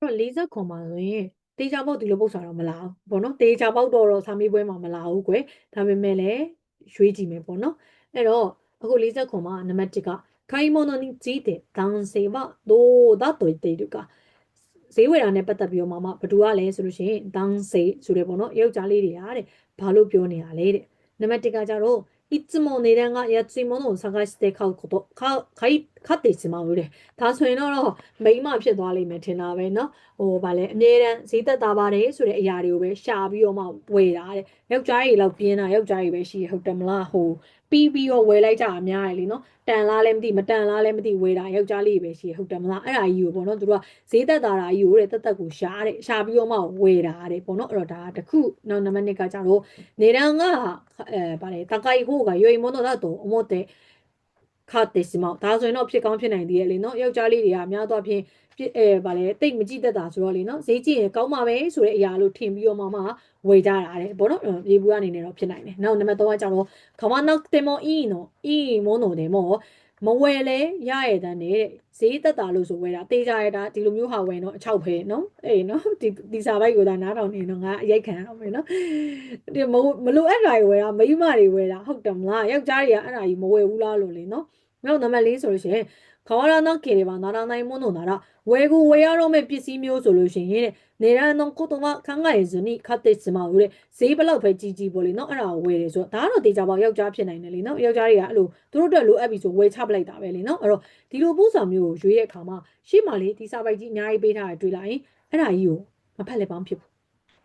တော့40ခွန်မှာဆိုရင်တေချာပေါက်ဒီလိုပုတ်စာတော့မလာဘူးပေါ့နော်တေချာပေါက်တော့တော့စာမေးပွဲမှာမလာဘူးကွယ်ဒါပေမဲ့လည်းရွေးကြည့်မယ်ပေါ့နော်အဲ့တော့အခု40ခွန်မှာနံပါတ်1က買い物について男性はどうだと言っているかဈေးဝယ်တာနဲ့ပတ်သက်ပြီးတော့မှမဘသူကလဲဆိုလို့ရှိရင်男性ဆိုတယ်ပေါ့နော်ယောက်ျားလေးတွေကတဲ့ဘာလို့ပြောနေတာလဲတဲ့နံပါတ်1ကကြတော့ いつも値段が安いものを探して買うことか買い買ってしまうတဲ့ဒါဆိုရင်တော့မိမဖြစ်သွားလိမ့်မယ်ထင်တာပဲเนาะဟိုဗာလဲအမြဲတမ်းဈေးသက်သာပါတယ်ဆိုတဲ့အရာတွေကိုပဲရှာပြီးတော့မှဝယ်တာတဲ့ယောက်ျားကြီးလောက်ပြင်းတာယောက်ျားကြီးပဲရှိဟုတ်တယ်မလားဟို ပြီးပြီးတော့ဝယ်လိုက်ကြတာများတယ်လीနော်တန်လားလည်းမသိမတန်လားလည်းမသိဝယ်တာယောက်ျားလေးပဲရှိဟုတ်တယ်မလားအဲ့ဒါကြီးကိုပေါ့နော်သူတို့ကဈေးသက်သာတာကြီးကိုတဲ့တက်တက်ကိုရှားတဲ့ရှားပြီးတော့မှဝယ်တာတဲ့ပေါ့နော်အဲ့တော့ဒါတခုနောက်နံပါတ်2ကကြတော့နေရန်ကအဲဗါလေတကိုင်ဟိုကရွေမွန်းတော့တော့အမောတဲ့ခတ်တယ်စမောဒါဆိုရင်တော့ဖြစ်ကောင်းဖြစ်နိုင်သေးရဲ့လေနော်ယောက်ျားလေးတွေကအများသောအားဖြင့် အဲဗာလဲတိတ်မကြည့်တတ်တာဆိုတော့လေနော်ဈေးကြည့်ရင်ကောင်းပါပဲဆိုတဲ့အရာလို့ထင်ပြီးတော့မှမှဝယ်ကြတာတဲ့ဘောနော်ရေဘူးကနေနေတော့ဖြစ်နိုင်တယ်နောက်နံပါတ်3ကကြတော့ခမနောက်တေမောအီနော်အီမောနော်တယ်မောမဝယ်လဲရရတဲ့နဲ့ဈေးတက်တာလို့ဆိုဝယ်တာတေးကြရတာဒီလိုမျိုးဟာဝယ်တော့အချောက်ပဲနော်အေးနော်ဒီဒီစာပိုက်ကိုသာနားထောင်နေတော့ငါအရိုက်ခံရအောင်မယ်နော်ဒီမမလိုအပ်တာတွေဝယ်တာမိန်းမတွေဝယ်တာဟုတ်တယ်မလားယောက်ျားတွေကအဲ့ဒါကြီးမဝယ်ဘူးလားလို့လေနော်နောက်နံပါတ်4ဆိုလို့ရှိရင် ခဝရနာကေတွေပါနာနာနိုင်မွန်းတို့နာတာဝယ်ကိုဝယ်ရတော့မဲ့ပစ္စည်းမျိုးဆိုလို့ရှိရင်တဲ့နေရန်တော့ကိုတော့ခန်းငယ်ဇနီခတ်တဲ့စမဦးတဲ့ဈေးဘလောက်ပဲကြီးကြီးပေါ့လေနော်အဲ့ဒါကိုဝယ်တယ်ဆိုတော့ဒါကတော့တေချာပေါယောက်ျားဖြစ်နိုင်တယ်လေနော်ယောက်ျားတွေကအဲ့လိုသူတို့အတွက်လိုအပ်ပြီဆိုဝယ်ချပလိုက်တာပဲလေနော်အဲ့တော့ဒီလိုပို့ဆောင်မျိုးကိုရွေးတဲ့အခါမှာရှေ့မှာလေဒီစာပိုက်ကြီးအများကြီးပေးထားတယ်တွေ့လိုက်ရင်အဲ့ဒါကြီးကိုမဖက်လက်ပေါင်းဖြစ်ဘူး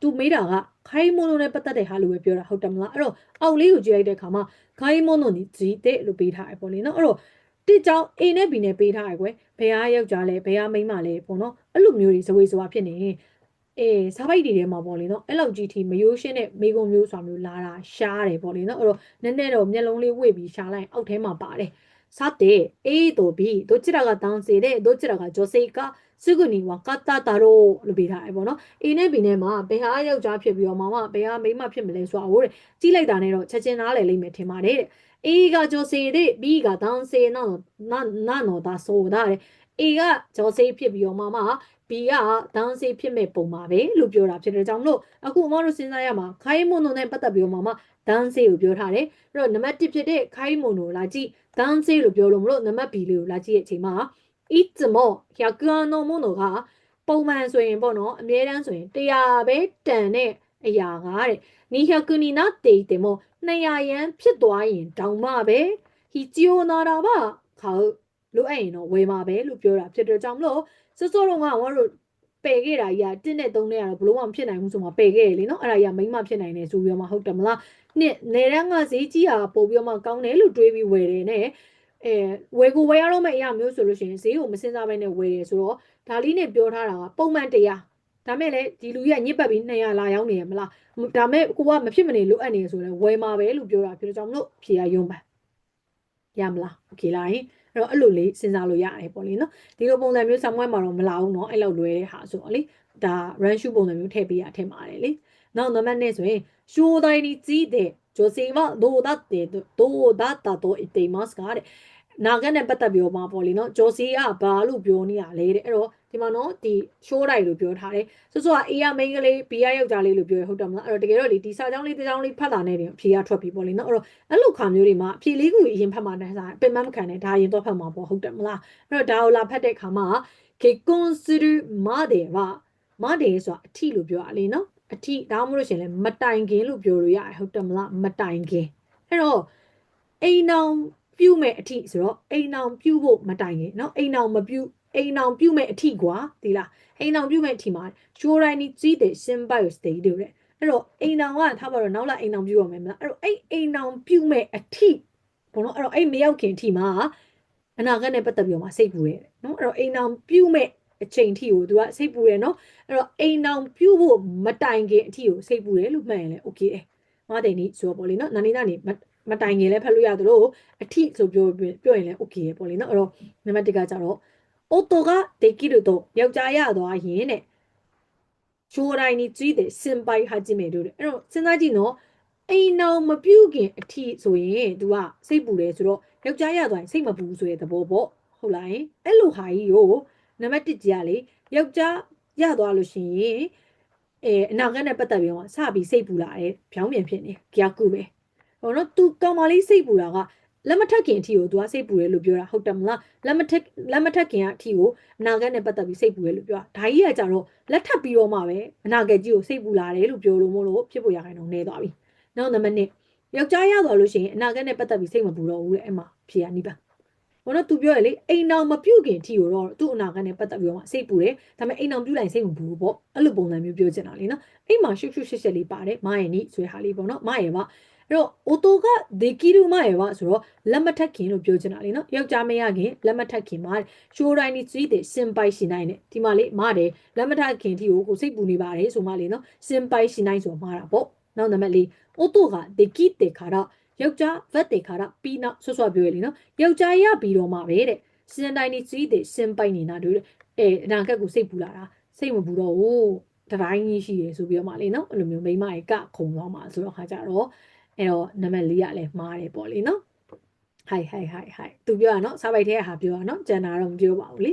သူမေးတာကခိုင်းမိုနိုနဲ့ပတ်သက်တဲ့ဟာလို့ပဲပြောတာဟုတ်တယ်မလားအဲ့တော့အောက်လေးကိုကြည့်လိုက်တဲ့အခါမှာခိုင်းမိုနိုနီဂျီတဲ့လို့ပေးထားတယ်ပေါ့လေနော်အဲ့တော့ တစ်ကြောင် A နဲ့ B နဲ့ပေးထားရယ်ကွယ်ဘယ်ဟာယောက်ျားလဲဘယ်ဟာမိန်းမလဲပေါ့နော်အဲ့လိုမျိုးတွေဇဝေဇဝါဖြစ်နေရင်အေးစားပိုက်တွေထဲမှာပေါ့လေနော်အဲ့လောက်ကြီးထိမယိုးရှင်းတဲ့မိကုံမျိုးဆိုတာမျိုးလာတာရှားတယ်ပေါ့လေနော်အဲ့တော့နည်းနည်းတော့မျက်လုံးလေးဝေ့ပြီးရှားလိုက်အောက်ထဲမှာပါတယ်စားတဲ့ A တို့ B တို့ချစ်တာကတောင်းစေတဲ့တို့ချစ်တာကကြောစိတ်က စုကုနီဝကတတာတော့လို့ပေးထားတယ်ပေါ့နော် A နဲ့ B နဲ့မှာဘယ်ဟာယောက်ျားဖြစ်ပြီးတော့မောင်ကဘယ်ဟာမိန်းမဖြစ်မလဲဆိုတာကိုတဲ့ကြည့်လိုက်တာနဲ့တော့ချက်ချင်းနားလည်လိမ့်မယ်ထင်ပါတယ်တဲ့ A ကကျော်စေတဲ့ B ကတောင်စေနော်နာနော်ဒါဆိုတာတဲ့ A ကကျော်စေဖြစ်ပြီးတော့မောင်က B ကဒေါင်းစေးဖြစ်မဲ့ပုံပါပဲလို့ပြောတာဖြစ်တဲ့ကြောင့်မလို့အခုအမတို့စဉ်းစားရမှာခိုင်းမွန်နုံနဲ့ပတ်သက်ပြီးတော့မှဒေါင်းစေးကိုပြောထားတယ်အဲ့တော့နံပါတ်1ဖြစ်တဲ့ခိုင်းမွန်နုံလာကြည့်ဒေါင်းစေးလို့ပြောလို့မလို့နံပါတ် B လေးကိုလာကြည့်ရဲ့အချိန်မှာ いつも100円のものがပုံမှန်ဆိုရင်ပေါ့နော်အမြဲတမ်းဆိုရင်100ပဲတန်တဲ့အရာကတဲ့200になっていても200ရန်ဖြစ်သွားရင်တောင်မှပဲဟီဂျီယိုနာတာပါခေါလိုအပ်ရင်တော့ဝယ်မှာပဲလို့ပြောတာဖြစ်တဲ့ကြောင့်မလို့စောစောတော့ကဝါတို့ပယ်ခဲ့တာကြီးကတင်းနဲ့သုံးနဲ့ကတော့ဘလို့မှမဖြစ်နိုင်ဘူးဆိုမှပယ်ခဲ့ရလေနော်အဲ့ဒါကြီးကမိမဖြစ်နိုင်တယ်ဆိုပြီးတော့မှဟုတ်တယ်မလားနှစ်နေတန်းကဈေးကြီးတာပို့ပြီးတော့မှကောင်းတယ်လို့တွေးပြီးဝယ်တယ်နဲ့ အဲဝယ်ကိုဝယ်ရတော့မယ့်အရာမျိုးဆိုလို့ရှိရင်ဈေးကိုမစင်စားဘဲနဲ့ဝယ်ရဆိုတော့ဒါလေးနဲ့ပြောထားတာကပုံမှန်တရားဒါမဲ့လည်းဒီလူကြီးကညစ်ပတ်ပြီး200လာရောက်နေရမလားဒါမဲ့ကိုကမဖြစ်မနေလိုအပ်နေဆိုတော့ဝယ်မှာပဲလို့ပြောတာဖြစ်တော့ကြောင့်မလို့ဖြေရရုံပါရမလားโอเคလားဟင်အဲ့တော့အဲ့လိုလေးစဉ်းစားလို့ရတယ်ပေါ့လေနော်ဒီလိုပုံစံမျိုးဆောင်ွက်မှာတော့မလာဘူးเนาะအဲ့လောက်လွဲတဲ့ဟာဆိုတော့လေဒါ run shoe ပုံစံမျိုးထည့်ပေးရထင်ပါတယ်လေနောက်နံပါတ်2ဆိုရင် show tiny ကြီးတဲ့ 女性はどうだってどうだったと言っていますかတဲ့နာဂတ်နဲ့ပတ်သက်ပြီးတော့မှာပေါ့လေနော်ဂျော်စီကဘာလို့ပြောနေရလဲတဲ့အဲ့တော့ဒီမှာနော်ဒီရှိုးတိုင်းလို့ပြောထားတယ်ဆိုဆိုက A ရမိန်းကလေး B ရယောက်ျားလေးလို့ပြောရဟုတ်တယ်မလားအဲ့တော့တကယ်တော့လေဒီစာကြောင်းလေးတစ်ကြောင်းလေးဖတ်တာနဲ့တင်အဖြေရထွက်ပြီးပေါ့လေနော်အဲ့တော့အဲ့လိုခါမျိုးတွေမှာအဖြေလေးကိုအရင်ဖတ်မှတန်းစားပင်မမခံနဲ့ဒါရင်တော့ဖတ်မှာပေါ့ဟုတ်တယ်မလားအဲ့တော့ဒါကိုလာဖတ်တဲ့ခါမှာကေကွန်စရူမာဒေဝမာဒေဆိုတာအထီလို့ပြောရလေနော် အထီဒါမှမဟုတ်ရှင်လဲမတိုင်ခင်လို့ပြောလို့ရတယ်ဟုတ်တယ်မလားမတိုင်ခင်အဲ့တော့အိမ်အောင်ပြုတ်မဲ့အထီဆိုတော့အိမ်အောင်ပြုတ်ဖို့မတိုင်ခင်เนาะအိမ်အောင်မပြုတ်အိမ်အောင်ပြုတ်မဲ့အထီကွာဒီလားအိမ်အောင်ပြုတ်မဲ့အထီမှာရှိုးတိုင်းကြီးကြီးတဲ့ရှင်ဘိုက်စတေးတို့တဲ့အဲ့တော့အိမ်အောင်ကထားပါတော့နောက်လာအိမ်အောင်ပြုတ်ရမယ်မလားအဲ့တော့အဲ့အိမ်အောင်ပြုတ်မဲ့အထီဘောနော်အဲ့တော့အဲ့မရောက်ခင်အထီမှာအနာဂတ်နဲ့ပတ်သက်ပြီးတော့မှစိတ်ပူရဲเนาะအဲ့တော့အိမ်အောင်ပြုတ်မဲ့ အချိန်ထိကိုသူကစိတ်ပူတယ်နော်အဲ့တော့အိမ်အောင်ပြုတ်ဖို့မတိုင်ခင်အထိကိုစိတ်ပူတယ်လို့မှတ်ရင်လည်း okay တယ်ငါတိန်နေဆိုပေါ့လေနော်နာနေနာနေမတိုင်ခင်လည်းဖတ်လို့ရသလိုအထိဆိုပြောပြောရင်လည်း okay ရပေါ့လေနော်အဲ့တော့နံပါတ်1ကကြတော့အိုတိုကဒေကီရူတိုယောက်ျားရသွားရင်တဲ့ဂျိုဒိုင်နီကြီးတဲ့စင်ပိုင်ဟာဂျီမေတို့တဲ့အဲ့တော့စဉ်းစားကြည့်နော်အိမ်အောင်မပြုတ်ခင်အထိဆိုရင် तू ကစိတ်ပူတယ်ဆိုတော့ယောက်ျားရသွားရင်စိတ်မပူဆိုတဲ့သဘောပေါ့ဟုတ်လားအဲ့လိုဟာကြီးကို နံပါတ်1ကြီးကလေယောက်ျားရသွားလို့ရှိရင်အဲအနာဂတ်နဲ့ပတ်သက်ပြီးတော့စပြီးစိတ်ပူလာတယ်ဖြောင်းပြန်ဖြစ်နေကြာကူပဲဟောနော် तू ကောင်မလေးစိတ်ပူတာကလက်မထက်ခင်အထိကို तू ကစိတ်ပူတယ်လို့ပြောတာဟုတ်တယ်မလားလက်မထက်လက်မထက်ခင်အထိကိုအနာဂတ်နဲ့ပတ်သက်ပြီးစိတ်ပူတယ်လို့ပြောတာဒါကြီးကကြတော့လက်ထပ်ပြီးတော့မှပဲအနာဂတ်ကြီးကိုစိတ်ပူလာတယ်လို့ပြောလို့မို့လို့ဖြစ်ပေါ်ရခိုင်တော့နေသွားပြီနောက်နံပါတ်2ယောက်ျားရသွားလို့ရှိရင်အနာဂတ်နဲ့ပတ်သက်ပြီးစိတ်မပူတော့ဘူးတဲ့အဲ့မှာဖြေရနိဗ္ဗာန် ဘောနော် तू ပြောရလေအိမ်အောင်မပြုတ်ခင်အထိကိုတော့သူ့အနာဂတ်နဲ့ပတ်သက်ပြီးတော့မှစိတ်ပူတယ်ဒါပေမဲ့အိမ်အောင်ပြုတ်လိုက်စိတ်မပူဘူးပေါ့အဲ့လိုပုံစံမျိုးပြောချင်တာလေနော်အိမ်မှာရှုပ်ရှုပ်ရှက်ရှက်လေးပါတယ်မရဲ့နိဆိုတဲ့ဟာလေးပေါ့နော်မရဲ့ပါအဲ့တော့အိုတိုကဒေကီရူမရဲ့ပါဆိုတော့လက်မထက်ခင်လို့ပြောချင်တာလေနော်ယောက်ျားမရခင်လက်မထက်ခင်မှာရှိုးတိုင်းနီစီးတဲ့စင်ပိုက်ရှင်နိုင်နဲ့ဒီမှာလေမတယ်လက်မထက်ခင်အထိကိုကိုစိတ်ပူနေပါတယ်ဆိုမှလေနော်စင်ပိုက်ရှင်နိုင်ဆိုမှာတာပေါ့နောက်နံပါတ်၄အိုတိုကဒေကီတေခါတော့ ယောက်ျားဗတ်တေခါတော့ပြီးနောက်ဆွဆွပြောရလေနော်ယောက်ျားရပြီးတော့မှပဲတဲ့စင်တိုင်းနီစီးတဲ့စင်ပိုက်နေတာတို့အဲအနာဂတ်ကိုစိတ်ပူလာတာစိတ်မပူတော့ဘူးတတိုင်းကြီးရှိတယ်ဆိုပြီးတော့မှလေနော်အဲ့လိုမျိုးမိမရဲ့ကခုံသွားမှာဆိုတော့ခါကြတော့အဲ့တော့နံပါတ်၄ကလည်းမှားတယ်ပေါ့လေနော်ဟိုင်ဟိုင်ဟိုင်ဟိုင်သူပြောရနော်စာပိုက်ထဲကဟာပြောရနော်ကျန်တာတော့မပြောပါဘူးလေ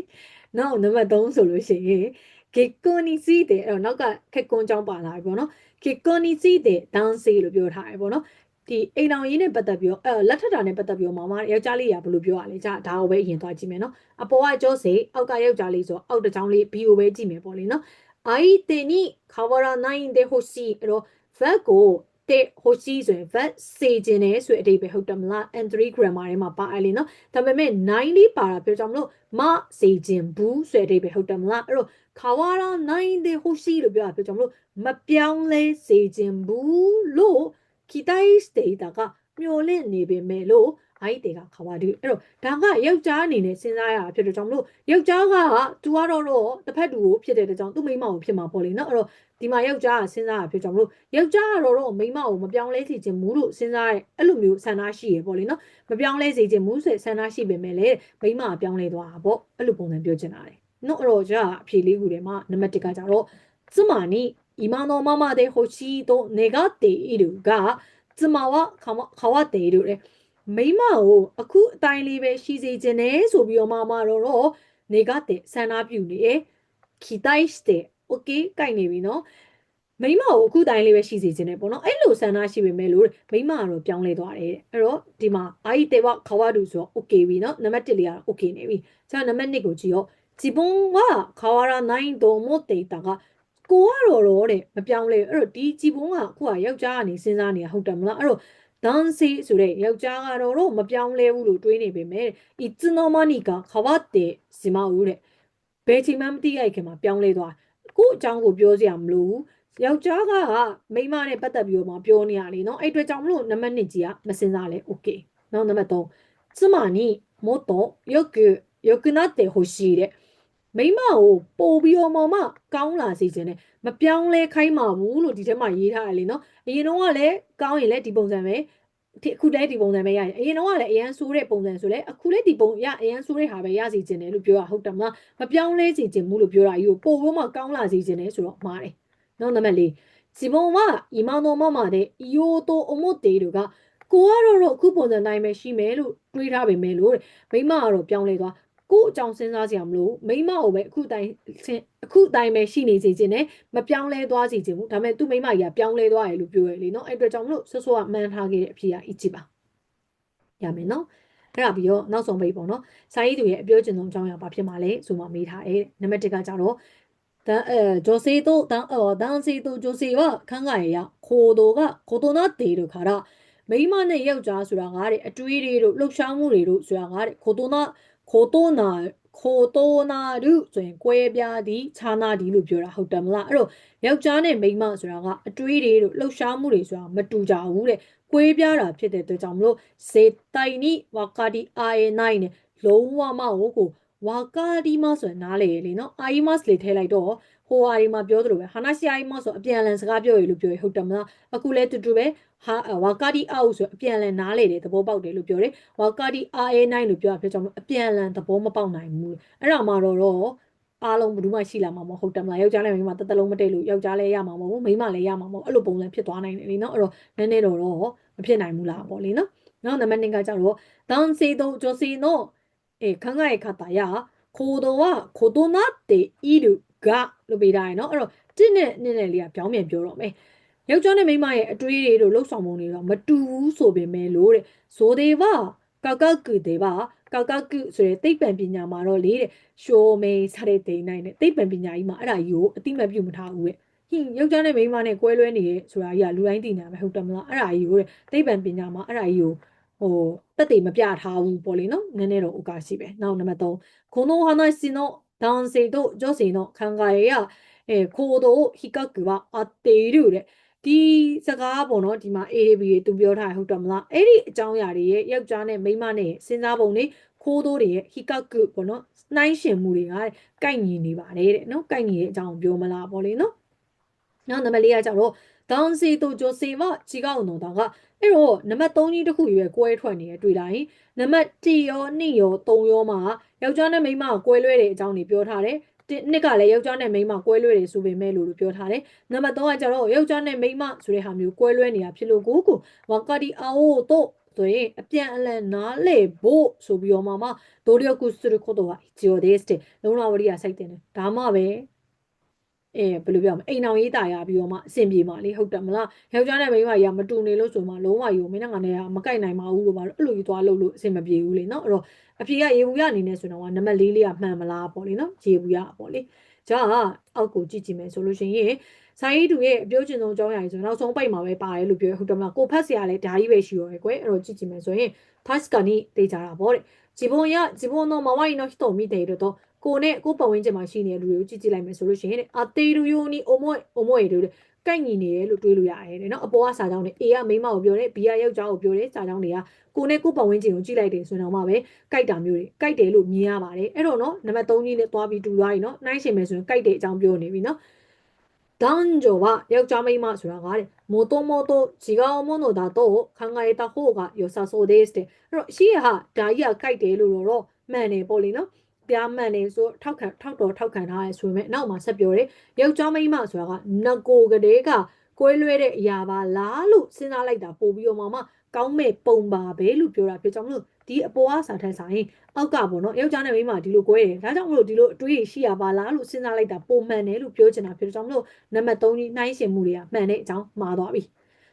နောက်နံပါတ်3ဆိုလို့ရှိရင်ကေကွန်နီစီတဲ့အဲ့တော့နောက်ကခက်ကွန်ကြောင်းပါလာပြီပေါ့နော်ကေကွန်နီစီတဲ့ဒန်စီလို့ပြောထားတယ်ပေါ့နော် ဒီအိမ်အောင်ရေးနဲ့ပတ်သက်ပြီးတော့အဲလက်ထက်တာနဲ့ပတ်သက်ပြီးတော့မမယောက်ျားလေးရာဘယ်လိုပြောရလဲကြာဒါကိုပဲအရင်သွားကြည့်မယ်နော်အပေါ်ကကြောစေအောက်ကယောက်ျားလေးဆိုအောက်တစ်ချောင်းလေး BO ပဲကြည့်မယ်ပေါ့လေနော်အိုင်တေနီခဝရနိုင်တဲ့ဟိုစီအဲ့တော့ verb ကိုတဲ့ဟိုစီဆိုရင် verb စေခြင်းနဲ့ဆိုအတိပဲဟုတ်တယ်မလား and 3 grammar ထဲမှာပါအလေနော်ဒါပေမဲ့9လေးပါတာပြောကြမလို့မစေခြင်းဘူးဆိုအတိပဲဟုတ်တယ်မလားအဲ့တော့ခါဝါရာနိုင်တဲ့ဟိုစီလို့ပြောတာပြောကြမလို့မပြောင်းလဲစေခြင်းဘူးလို့ 期待していたကမျောလင့်နေပေမဲ့လို့အိုက်တေကခါဝါဒီအဲ့တော့ဒါကယောက်ျားအနေနဲ့စဉ်းစားရတာဖြစ်တဲ့ကြောင့်မလို့ယောက်ျားကသူကတော့တော့တစ်ဖက်တူကိုဖြစ်တဲ့ကြောင့်သူ့မိန်းမကိုဖြစ်မှာပေါ့လေနော်အဲ့တော့ဒီမှာယောက်ျားကစဉ်းစားရဖြစ်ကြောင့်မလို့ယောက်ျားကတော့တော့မိန်းမကိုမပြောင်းလဲစေချင်ဘူးလို့စဉ်းစားရဲအဲ့လိုမျိုးဆန္ဒရှိရပေါ့လေနော်မပြောင်းလဲစေချင်ဘူးဆိုဆန္ဒရှိပေမဲ့လည်းမိန်းမကပြောင်းလဲသွားတာပေါ့အဲ့လိုပုံစံပြောချင်တာလေနော်အဲ့တော့じゃあအဖြေလေးခုထဲမှာနံပါတ်1ကကြတော့つまり 今のままで欲しいと願っているが妻は変わっているတဲ့မိမကိုအခုအတိုင်းလေးပဲရှိစေခြင်းနဲ့ဆိုပြီးတော့မမတော့တော့နေကတဲ့ဆန္ဒပြုနေတယ်ခီတိုက်စ်တဲ့โอเคကြိုက်နေပြီနော်မိမကိုအခုတိုင်းလေးပဲရှိစေခြင်းနဲ့ပေါ့နော်အဲ့လိုဆန္ဒရှိပေမဲ့လို့မိမကတော့ပြောင်းလဲသွားတယ်အဲ့တော့ဒီမှာအာဤတေဝခဝဒူဆိုတော့ okay ပြီနော်နံပါတ်1လေးကတော့ okay နေပြီじゃあနံပါတ်2ကိုကြည့်ရော自分は変わらないと思っていたが ကိုကတော့တော့တဲ့မပြောင်းလဲအဲ့တော့ဒီကြည်ပုံကအခုကယောက်ျားကနေစဉ်းစားနေတာဟုတ်တယ်မလားအဲ့တော့ဒန်စီဆိုတဲ့ယောက်ျားကတော့တော့မပြောင်းလဲဘူးလို့တွေးနေပေမဲ့ဤツノマニကခဝတ်တဲ့စီမဦးတဲ့ဘယ်ချိန်မှမသိရခင်မှာပြောင်းလဲသွားကိုအကြောင်းကိုပြောစရာမလိုဘူးယောက်ျားကမိန်းမနဲ့ပတ်သက်ပြီးတော့မှပြောနေရလေနော်အဲ့အတွက်ကြောင့်မလို့နံပါတ်1ကြီးကမစင်စားလဲ okay နောက်နံပါတ်3つまりもっとよくよくなってほしいတဲ့ မိမကိုပို့ပြီးတော့မှမကောင်းလာစေခြင်းနဲ့မပြောင်းလဲခိုင်းမှာဘူးလို့ဒီထဲမှာရေးထားတယ်လေနော်အရင်တော့ကလည်းကောင်းရင်လည်းဒီပုံစံပဲအခုလည်းဒီပုံစံပဲရရင်အရင်တော့ကလည်းအရန်ဆိုးတဲ့ပုံစံဆိုလဲအခုလည်းဒီပုံရအရန်ဆိုးတဲ့ဟာပဲရစီခြင်းတယ်လို့ပြောတာဟုတ်တယ်မလားမပြောင်းလဲစေခြင်းဘူးလို့ပြောတာကြီးကိုပို့ပြီးမှကောင်းလာစေခြင်းတယ်ဆိုတော့မှားတယ်နောက်နံပါတ်၄自分は今のままでいようと思っているがကိုကတော့တော့အခုပုံစံတိုင်းပဲရှိမယ်လို့တွေးထားပေမဲ့လို့မိမကတော့ပြောင်းလဲသွား ကို့အကြောင်းစဉ်းစားစရာမလိုမိမကိုပဲအခုတိုင်အခုတိုင်ပဲရှိနေစေခြင်းနဲ့မပြောင်းလဲသွားစေခြင်းဘူးဒါပေမဲ့သူ့မိမကြီးကပြောင်းလဲသွားတယ်လို့ပြောရလေနော်အဲ့အတွက်ကြောင့်မလို့ဆော့ဆော့ကမှန်ထားခဲ့တဲ့အဖြစ်ကအစ်ချစ်ပါရမယ်နော်အဲ့ဒါပြီးတော့နောက်ဆုံးပိတ်ပေါ့နော်စာရေးသူရဲ့အပြောကျင်ဆုံးအကြောင်းအရာဘာဖြစ်မှာလဲဆိုမှမေးထားတယ်နံပါတ်1ကကြတော့단 에, 조세도 단 어, 단세도 조세와 강가에야 고도가 고도나대로 가 라. မိမနဲ့ယောက်ျားဆိုတာငါတဲ့အတွေးတွေတို့လှုပ်ရှားမှုတွေတို့ဆိုတာငါတဲ့ခိုတိုနာ ခိုတိုနာခိုတိုနာရုဆိုရင်ကွဲပြားသည်ခြားနာသည်လို့ပြောတာဟုတ်တယ်မလားအဲ့တော့ယောက်ျားနဲ့မိန်းမဆိုတာကအတွေးတွေတို့လှုပ်ရှားမှုတွေဆိုတာမတူကြဘူးတဲ့ကွဲပြားတာဖြစ်တဲ့အတွက်ကြောင့်မလို့စေတိုင်နိဝါကာဒီအာယေနိုင်နဲ့လုံးဝမဟုတ်ကိုဝါကာဒီမဆိုရင်နားလေလေနော်အာယီမတ်လေထဲလိုက်တော့ ဟိုဟာဒီမှာပြောသလိုပဲဟာနာရှိအာယီမတ်ဆိုအပြန်အလှန်စကားပြောရလို့ပြောရဟုတ်တယ်မလားအခုလဲတူတူပဲဟာဝါကာဒီအောက်ဆိုအပြန်အလှန်နားလေတယ်သဘောပေါက်တယ်လို့ပြောတယ်ဝါကာဒီအာအေနိုင်လို့ပြောတာဖြစ်ကြောင်းအပြန်အလှန်သဘောမပေါက်နိုင်ဘူးအဲ့ဒါမှတော့တော့အားလုံးဘယ်သူမှရှိလာမှာမဟုတ်တယ်မလားယောက်ျားလည်းမိန်းမတက်တလုံးမတည့်လို့ယောက်ျားလည်းရမှာမဟုတ်ဘူးမိန်းမလည်းရမှာမဟုတ်အဲ့လိုပုံစံဖြစ်သွားနိုင်တယ်လीနော်အဲ့တော့နည်းနည်းတော့တော့မဖြစ်နိုင်ဘူးလားပေါ့လीနော်နောက်နံပါတ်2ကကြတော့男性と女性のえ考え方や ခိုးတော့ခိုးတော့နာတေဤလူ ကလို့ပေးထားရယ်နော်အဲ့တော့တစ်နဲ့နှစ်နဲ့လေးကပြောင်းပြန်ပြောတော့မယ်ယောက်ျားနဲ့မိန်းမရဲ့အတွေးတွေတို့လှုပ်ဆောင်ပုံတွေတော့မတူဘူးဆိုပေမဲ့လို့တဲ့ဇိုဒေဝကောက်ကောက်ကူဒေဝကောက်ကောက်ကူဆိုတဲ့သိပ္ပံပညာမှာတော့လေတဲ့ရှိုမေစတဲ့ဒိန်နိုင်တဲ့သိပ္ပံပညာကြီးမှာအဲ့ဒါကြီးကိုအတိမတ်ပြုမထားဘူးတဲ့ဟင်ယောက်ျားနဲ့မိန်းမနဲ့ကွဲလွဲနေရဲဆိုတာကြီးကလူတိုင်းသိနေမှာဟုတ်တယ်မလားအဲ့ဒါကြီးကိုတဲ့သိပ္ပံပညာမှာအဲ့ဒါကြီးကိုဟိုတက်တည်မပြထားဘူးပေါ့လေနော်နည်းနည်းတော့ဥကာရှိပဲနောက်နံပါတ်3ခုံတော့ဟာနာစင်တော့ 男性と女性の考えやえー、行動比較は合っているတဲ့ဒီစကားပေါ့နော်ဒီမှာ ADB တွေသူပြောထားဟုတ်တယ်မလားအဲ့ဒီအကြောင်းအရာတွေရဲ့ယောက်ျားနဲ့မိန်းမနဲ့စဉ်းစားပုံတွေခိုးတိုးတွေရဲ့ hikaku ပေါ့နော်နှိုင်းရှင်မှုတွေကကိုက်ညီနေပါတယ်တဲ့နော်ကိုက်ညီတဲ့အကြောင်းပြောမလားပေါ့လေနော် နောက်နံပါတ်၄ကကြတော့ဒေါင်းစီတူဂျိုစီမကြီးကောက်တော်တာကအဲ့တော့နံပါတ်3ကြီးတစ်ခုရွယ်ကွဲထွက်နေရတွေ့လိုက်နံပါတ်1ရော2ရော3ရောမှာယောက်ျားနဲ့မိန်းမကွဲလွဲတဲ့အကြောင်းတွေပြောထားတယ်နှစ်ကလည်းယောက်ျားနဲ့မိန်းမကွဲလွဲတယ်ဆိုပေမဲ့လို့လို့ပြောထားတယ်။နံပါတ်3ကကျတော့ယောက်ျားနဲ့မိန်းမဆိုတဲ့ဟာမျိုးကွဲလွဲနေတာဖြစ်လို့ကိုကိုဝါကာဒီအာဝိုတို့ဆိုရင်အပြန်အလှန်နားလေဖို့ဆိုပြီးတော့မှမဒိုလျော့ကုစရခိုတော့ဟာဂျီယိုဒေးစ်တဲ့လုံလာဝရီကစိုက်တယ်။ဒါမှပဲ အဲဘယ်လိုပြောမလဲအိမ်အောင်ရေးတာရပြီးတော့မှအဆင်ပြေမှာလေဟုတ်တယ်မလားယောက်ျားနဲ့မိန်းမကြီးကမတူနေလို့ဆိုမှလုံးဝယူမင်းနဲ့ငါနဲ့ကမကိုက်နိုင်ပါဘူးလို့ပါတော့အဲ့လိုကြီးသွားလို့လို့အဆင်မပြေဘူးလေနော်အဲ့တော့အဖြေကရေဘူးရအနေနဲ့ဆိုတော့နံပါတ်၄လေးကမှန်မလားပေါ့လေနော်ရေဘူးရပေါ့လေじゃあအောက်ကိုကြည့်ကြည့်မယ်ဆိုလို့ရှိရင်ဆိုင်ရီတူရဲ့အပြောချင်ဆုံးအကြောင်းအရာကြီးဆိုနောက်ဆုံးပိတ်မှာပဲပါတယ်လို့ပြောဟုတ်တယ်မလားကိုဖတ်စရာလည်းဒါကြီးပဲရှိရောပဲကွယ်အဲ့တော့ကြည့်ကြည့်မယ်ဆိုရင်確かにတေးကြတာပေါ့တဲ့自分や自分の周りの人を見ていると ကိုနဲ့ကိုပတ်ဝန်းကျင်မှာရှိနေတဲ့လူတွေကိုကြည့်ကြည့်လိုက်မယ်ဆိုလို့ရှိရင်အတေလူယိုနီအမွေအမွေတို့ကိုက်ညီနေတယ်လို့တွေးလို့ရတယ်တဲ့နော်အပေါ်ကစာကြောင်းတွေ A ကမိန်းမကိုပြောတယ် B ကယောက်ျားကိုပြောတယ်စာကြောင်းတွေကကိုနဲ့ကိုပတ်ဝန်းကျင်ကိုကြည့်လိုက်တယ်ဆိုတော့မှပဲကိုက်တာမျိုးတွေကိုက်တယ်လို့မြင်ရပါတယ်အဲ့တော့နော်နံပါတ်3ကြီးနဲ့သွားပြီးတူသွားပြီနော်နှိုင်းရှင်မယ်ဆိုရင်ကိုက်တဲ့အကြောင်းပြောနေပြီနော်男女はယောက်ျားမိန်းမဆိုတာကတဲ့もともと違うものだと考えた方が良さそうですတဲ့အဲ့တော့ရှိရဟာဒါကြီးကကြိုက်တယ်လို့တော့မှန်တယ်ပေါ့လေနော် ပြားမှန်တယ်ဆိုထောက်ခံထောက်တော်ထောက်ခံထားရဲဆိုပေမဲ့နောက်မှာဆက်ပြောတယ်ယောက်ျားမိန်းမဆိုတာကငကိုကလေးကကွဲလွဲတဲ့အရာပါလားလို့စဉ်းစားလိုက်တာပို့ပြီးတော့မှကောင်းမဲ့ပုံပါပဲလို့ပြောတာဖြစ်ကြောင့်မလို့ဒီအပေါ်အစာထက်ဆိုင်အောက်ကပေါ့နော်ယောက်ျားနဲ့မိန်းမဒီလိုကွဲတယ်ဒါကြောင့်မလို့ဒီလိုအတွေးရှိရပါလားလို့စဉ်းစားလိုက်တာပုံမှန်တယ်လို့ပြောချင်တာဖြစ်ကြောင့်မလို့နံပါတ်3ကြီးနှိုင်းရှင်မှုတွေကမှန်တဲ့အကြောင်းမှားသွားပြီ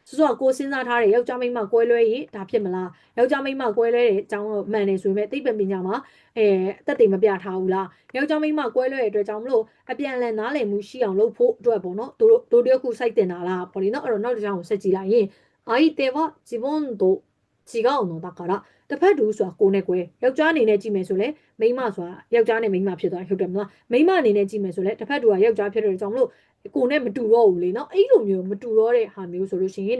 ဆိုတော့ကိုစဉ်းစားထားတယ်ယောက်ျားမိန်းမကွဲလွဲရင်ဒါဖြစ်မလားယောက်ျားမိန်းမကွဲလွဲတဲ့အကြောင်းမှန်တယ်ဆိုပေမဲ့သိပ္ပံပညာမှာအဲအသက်တွေမပြထားဘူးလားယောက်ျားမိန်းမကွဲလွဲတဲ့အတွက်ကြောင့်မလို့အပြန်အလှန်နားလည်မှုရှိအောင်လုပ်ဖို့အတွက်ပေါ့နော်တို့တို့တယောက်ခုစိုက်တင်တာလားပေါ့လေနော်အဲ့တော့နောက်တစ်ကြောင်းကိုဆက်ကြည့်လိုက်ရင်相手は自分と違うのだからတစ်ဖက်တူဆိုတာကိုနဲ့ကွဲယောက်ျားအနေနဲ့ကြည့်မယ်ဆိုလဲမိန်းမဆိုတာယောက်ျားနဲ့မိန်းမဖြစ်သွားဟုတ်တယ်မလားမိန်းမအနေနဲ့ကြည့်မယ်ဆိုလဲတစ်ဖက်တူကယောက်ျားဖြစ်တဲ့ကြောင့်မလို့ ကိုနဲ့မတူတော့ဘူးလေနော်အဲ့လိုမျိုးမတူတော့တဲ့ဟာမျိုးဆိုလို့ရှိရင်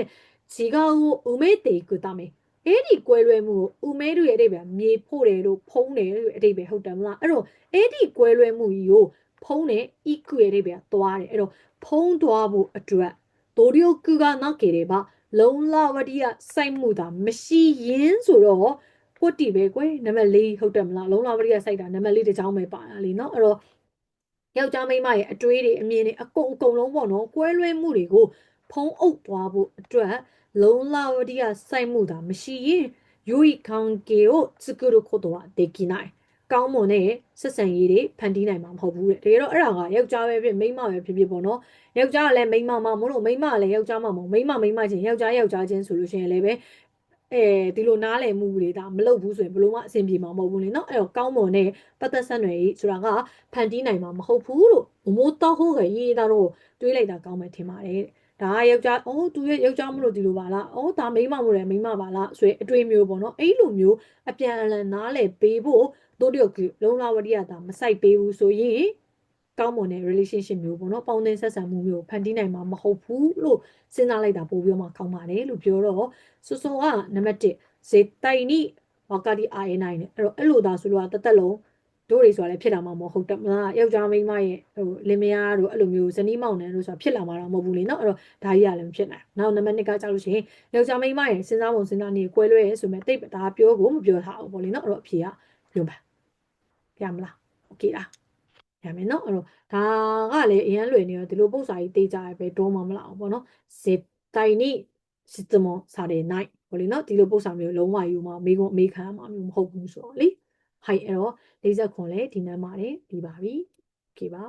ဂျီကောဥမေတေကုတမေအဲ့ဒီကွဲလွဲမှုကိုဥမဲတို့ရဲ့အတိတ်ပဲမြေဖို့တယ်လို့ဖုံးတယ်လို့အတိတ်ပဲဟုတ်တယ်မလားအဲ့တော့အဲ့ဒီကွဲလွဲမှုကြီးကိုဖုံးတယ် EQ ရဲ့အတိတ်ပဲသွားတယ်အဲ့တော့ဖုံးသွားဖို့အတွက်ဒိုရီယိုကူကနောက်ကေတယ်ပါလုံလဝတိယစိုက်မှုတာမရှိရင်ဆိုတော့ဖို့တီပဲကွယ်နံပါတ်၄ဟုတ်တယ်မလားလုံလဝတိယစိုက်တာနံပါတ်၄တစ်ချောင်းပဲပါတာလေနော်အဲ့တော့ ယောက်ျားမိန်းမရဲ့အတွေးတွေအမြင်တွေအကုန်အကုန်လုံးပေါ့နော်ကွဲလွဲမှုတွေကိုဖုံးအုပ်သွားဖို့အတွက်လုံလောက်ဒီကစိုက်မှုတာမရှိရင်ယူရီကောင်ကေကိုစကူရခိုတော့ဒေကိနိုင်ကောင်းမွန်တဲ့ဆက်ဆံရေးတွေဖန်တီးနိုင်မှာမဟုတ်ဘူးတဲ့တကယ်တော့အဲ့ဒါကယောက်ျားပဲဖြစ်မိန်းမပဲဖြစ်ဖြစ်ပေါ့နော်ယောက်ျားကလည်းမိန်းမမမလို့မိန်းမကလည်းယောက်ျားမမဟုတ်မိန်းမမိန်းမချင်းယောက်ျားယောက်ျားချင်းဆိုလို့ရှိရင်လည်းပဲ အဲဒီလိုနားလည်မှုတွေဒါမလုပ်ဘူးဆိုရင်ဘလို့မှအဆင်ပြေမှာမဟုတ်ဘူးလေနော်အဲ့တော့ကောင်းမွန်တဲ့ပတ်သက်ဆက်နွယ်ရေးဆိုတာကဖန်တီးနိုင်မှာမဟုတ်ဘူးလို့ဘမိုးတော့ဟုတ်ခဲ့ရေးတာတော့တွေးလိုက်တာကောင်းမယ်ထင်ပါတယ်တဲ့ဒါကယောက်ျားအော်သူရဲ့ယောက်ျားမလို့ဒီလိုပါလားအော်ဒါမိန်းမမို့လည်းမိန်းမပါလားဆိုရအတွေးမျိုးပေါ့နော်အဲ့လိုမျိုးအပြန်အလှန်နားလည်ပေးဖို့တို့တယောက်ကလုံလာဝတိယတာမဆိုင်ပေးဘူးဆိုရင် ကောင်းမွန်တဲ့ relationship မျိုးပေါ့နော်ပေါင်းသင်းဆက်ဆံမှုမျိုးဖန်တီးနိုင်မှာမဟုတ်ဘူးလို့စဉ်းစားလိုက်တာပို့ပြီးတော့မှကောင်းပါတယ်လို့ပြောတော့ဆိုဆိုကနံပါတ်1ဇေတိုင်နိဝါကာဒီအာယနိုင်နဲ့အဲ့တော့အဲ့လိုသာဆိုလို့တသက်လုံးတို့တွေဆိုတာလည်းဖြစ်လာမှာမဟုတ်တယ်မလားယောက်ျားမိန်းမရဲ့ဟိုလင်မယားတို့အဲ့လိုမျိုးဇနီးမောင်နှံတို့ဆိုတာဖြစ်လာမှာတော့မဟုတ်ဘူးလေနော်အဲ့တော့ဒါကြီးကလည်းမဖြစ်နိုင်နောက်နံပါတ်2ကကြောက်လို့ရှိရင်ယောက်ျားမိန်းမရဲ့စဉ်းစားပုံစဉ်းစားနည်းကွဲလွဲရဲဆိုမဲ့တိတ်ဒါပြောကိုမပြောထားဘူးပေါ့လေနော်အဲ့တော့အဖြေကပြောပါပြမလားโอเคလား ရမယ်နော်အဲ့တော့ဒါကလည်းအရန်လွယ်နေတော့ဒီလိုပု္ပ္ပာကြီးတေးကြရပဲတော့မှမလောက်ဘူးပေါ့နော်ဇေတိုင်နိစစ်တမောစာရဲနိုင်ဟိုလေနော်ဒီလိုပု္ပ္ပာမျိုးလုံးဝယူမှာမိကုံအမေခံမှာမျိုးမဟုတ်ဘူးဆိုတော့လေ height အဲ့တော့40ခွန်လဲဒီနံပါတ်တယ်ပြီးပါပြီ okay ပါ